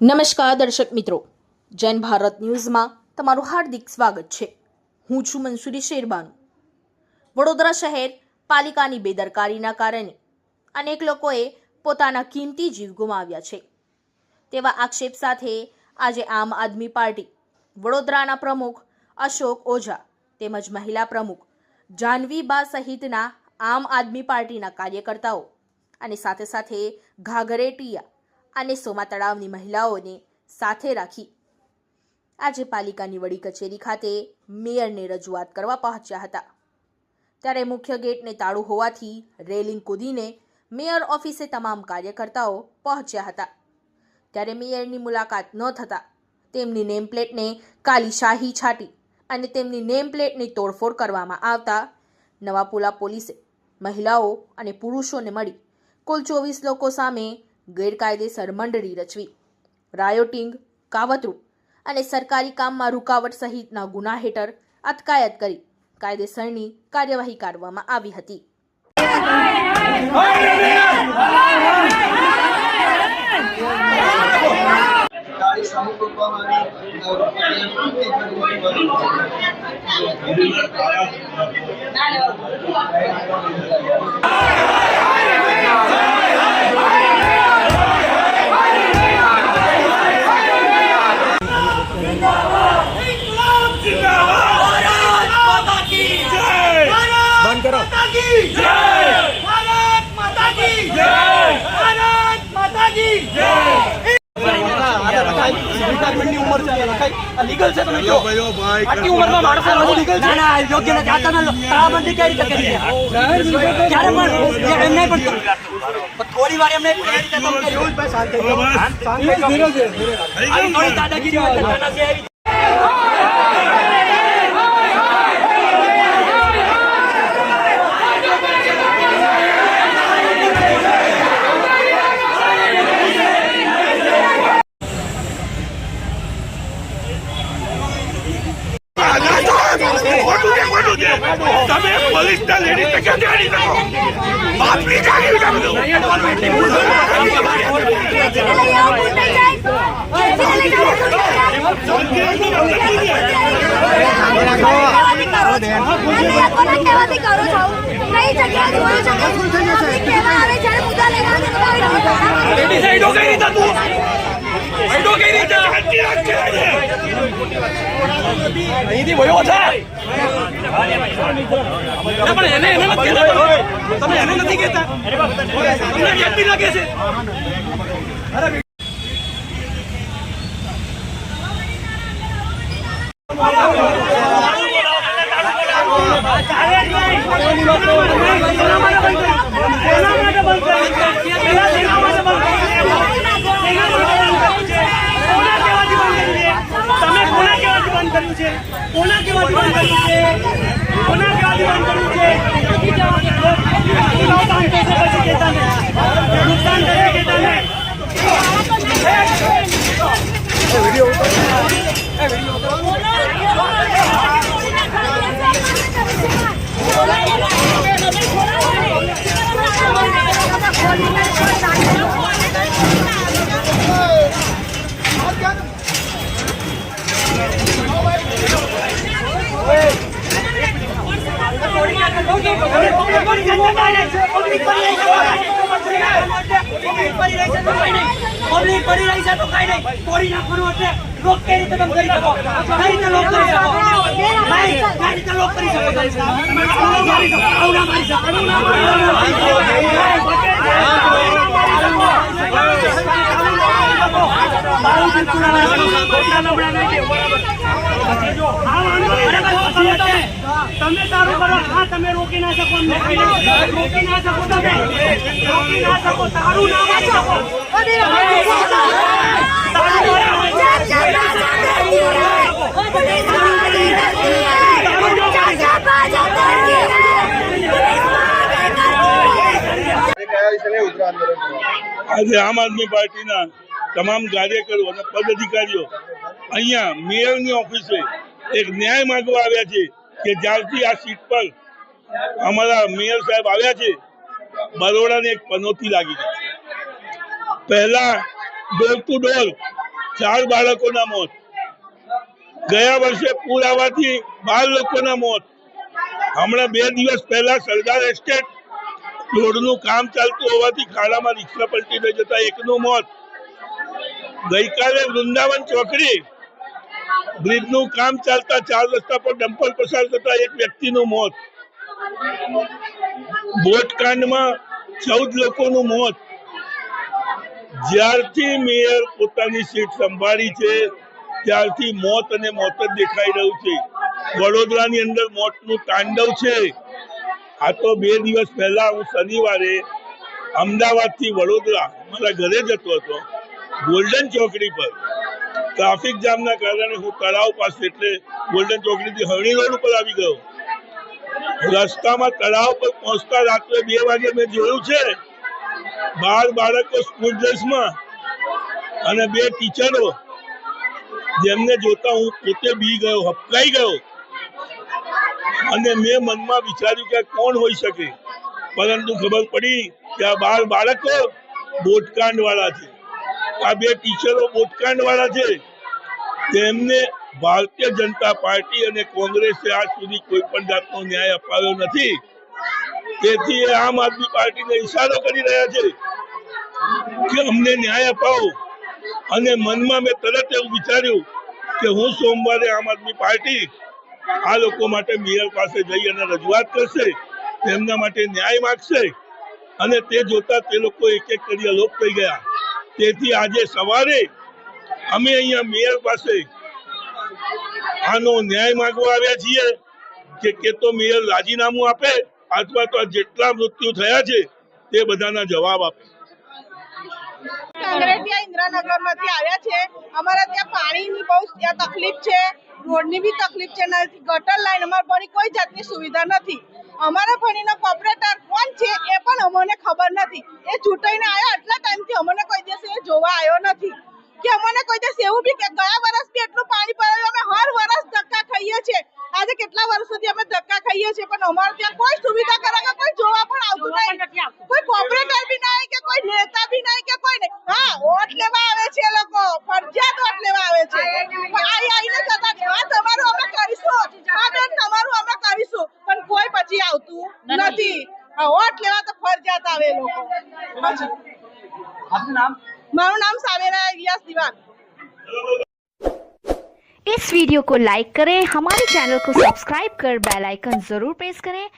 નમસ્કાર દર્શક મિત્રો. જૈન ભારત ન્યૂઝમાં તમારું હાર્દિક સ્વાગત છે. હું છું મનસુરી શેરબાનુ. વડોદરા શહેર પાલિકાની બેદરકારીના કારણે અનેક લોકોએ પોતાના કિંમતી જીવ ગુમાવ્યા છે. તેવા આક્ષેપ સાથે આજે આમ આદમી પાર્ટી વડોદરાના પ્રમુખ અશોક ઓઝા તેમજ મહિલા પ્રમુખ જાહ્નવીબા સહિતના આમ આદમી પાર્ટીના કાર્યકર્તાઓ અને સાથે સાથે ઘાઘરેટિયા અને સોમા તળાવની મહિલાઓને સાથે રાખી આજે પાલિકાની વડી કચેરી ખાતે મેયરને રજૂઆત કરવા પહોંચ્યા હતા. ત્યારે મુખ્ય ગેટને તાળું હોવાથી રેલિંગ કૂદીને મેયર ઓફિસે તમામ કાર્યકર્તાઓ પહોંચ્યા હતા. ત્યારે મેયરની મુલાકાત ન થતાં તેમની નેમ પ્લેટને કાલી શાહી છાટી અને તેમની નેમ પ્લેટની તોડફોડ કરવામાં આવતા નવાપુલા પોલીસે મહિલાઓ અને પુરુષોને મળી કુલ ચોવીસ લોકો સામે ગેરકાયદેસર મંડળી રચવી. રાયોટિંગ, કાવતરું અને સરકારી કામમાં રૂકાવટ સહિતના ગુના હેઠળ અટકાયત કરી. કાયદેસરની કાર્યવાહી કરવામાં આવી હતી. ગાડી સામે મૂકવામાં બંધ કરો ભારત માતા કી જય ભારત માતા કી જય રિટાયરમેન્ટની ઉંમર છે લખાય આ લીગલ છે તમે જો આટલી ઉંમરમાં માણસો રહો લીગલ છે ના ના યોગ્ય નથી. આ તમે તાળાબંધી કઈ રીતે કરી છે? ક્યારે પણ એમને પણ થોડી વાર એમને? શાંત થઈ જાઓ. શાંત થઈ જાઓ. આવી થોડી દાદાગીરી હોય તો નાના છે એવી તમે પોલીસ ના લેડી તો ક્યાં જાણી શકો બાપની જાણી શકો લેડી સાઈડો કઈ રીતે તું અહીંથી વયો છે? પણ મત કહેતા તમે. એને નથી કહેતા? પબ્લિક પડી રહી છે તો કઈ નહીં તોડી નાખવાનું એટલે લોક કઈ રીતે તમે કરી શકો કઈ રીતે લોક કરી શકો કઈ રીતે લોક કરી શકો તમે મારી શકો આવું ના મારી શકો આવું ના મારી શકો મારું બિલકુલ આજે આમ આદમી પાર્ટીના તમામ કાર્યકરો અને પદાધિકારીઓ અહીંયા મેયરની ઓફિસે એક ન્યાય માંગવા આવ્યા છે કે જ્યારથી આ સીટ પર અમારા મેયર સાહેબ આવ્યા છે, બરોડાને એક પનોતી લાગી છે. પહેલા ડોર ટુ ડોર ચાર બાળકોના મોત, ગયા વર્ષે પૂર આવવાથી બાર લોકોના મોત. હમણાં બે દિવસ પહેલા સરદાર એસ્ટેટ રોડનું કામ ચાલતું હોવાથી ખાડામાં રિક્ષા પલટી થઈ જતા એકનું મોત. ગઈકાલે વૃંદાવન ચોકડી બ્રિજનું કામ ચાલતા ચાર રસ્તા પર ડમ્પર પસાર થતા એક વ્યક્તિનું મોત. બોટકાંડમાં ચૌદ લોકોનું મોત. જ્યારથી મેયર પોતાની સીટ સંભાળી છે, ત્યારથી મોત અને મોત જ દેખાઈ રહ્યું છે. વડોદરાની અંદર મોતનું તાંડવ છે. આ તો બે દિવસ પહેલા હું શનિવારે અમદાવાદથી વડોદરા, મારા ઘરે જતો હતો, ગોલ્ડન ચોકડી પર. ટ્રાફિક જામના કારણે હું તળાવ પાસે એટલે ગોલ્ડન ચોકડીથી હરણી રોડ ઉપર આવી ગયો. રસ્તામાં તળાવ પર પહોંચતા રાત્રે બે વાગે મેં જોયું છે, બાર બાળકો સ્કૂલ ડ્રેસમાં અને બે ટીચરો જેમને જોતા હું પોતે બી ગયો, હપકાઈ ગયો. અને મેં મનમાં વિચાર્યું કે કોણ હોઈ શકે? પરંતુ ખબર પડી કે આ બાર બાળકો બોટકાંડ વાળા છે. આ બે ટીચરો બોટકાંડ વાળા છે. તેમને ભારતીય જનતા પાર્ટી અને કોંગ્રેસે આજ સુધી કોઈ પણ જાતનો ન્યાય અપાવ્યો નથી. તેથી એ આમ આદમી પાર્ટીને ઈશારો કરી રહ્યા છે કે અમને ન્યાય અપાવો. અને મનમાં મેં તરત એવું વિચાર્યું કે હું સોમવારે આમ આદમી પાર્ટી આ લોકો માટે મેયર પાસે જઈ અને રજૂઆત કરશે, તેમના માટે ન્યાય માગશે અને તે જોતા તે લોકો એક એક કરી અલોપ થઈ ગયા. તેથી આજે સવારે અમે અહીંયા મેયર પાસે આનો ન્યાય માંગવા આવ્યા છીએ કે કે તો મેયર રાજીનામું આપે અથવા તો જેટલા મૃત્યુ થયા છે તે બધાના જવાબ આપે. અમારા ત્યાં પાણીની બહુ ત્યાં તકલીફ છે. રોડની બી તકલીફ છે. ગટર લાઈન અમારે ભણી કોઈ જાતની સુવિધા નથી. અમારા ભણીનો કોર્પોરેટર કોણ છે એ પણ અમને ખબર નથી. એ ચૂંટાઈને આવ્યો આટલા ટાઈમથી અમને કોઈ દિવસ એ જોવા આવ્યો નથી. કે અમને કોઈ દિવસ એવું બી કે ગયા વર્ષ બી એટલું પાણી પડ્યું અમે હર વર્ષ ધક્કા ખાઈએ છીએ. આજે કેટલા વર્ષોથી અમે ધક્કા ખાઈએ છીએ પણ અમારે ત્યાં કોઈ સુવિધા કરે કે કોઈ જોવા પણ આવતું નહીં. કોઈ કોર્પોરેટર બી નહીં કે કોઈ નેતા બી નહીં કે કોઈ નહીં. હા વોટ લેવા આવે છે એ લોકો. ફરજિયાત વોટ લેવા આવે છે. પણ આઈ આઈને જતા હા તમારું અમે કરીશું. હા બેન તમારું અમે કરીશું. પણ કોઈ પછી આવતું નથી. હા વોટ લેવા તો ફરજિયાત આવે લોકો. આપનું નામ? મારું नाम सावेरा इलियास दीवान इस वीडियो को लाइक करें हमारे चैनल को सब्सक्राइब कर बेल आइकन जरूर प्रेस करें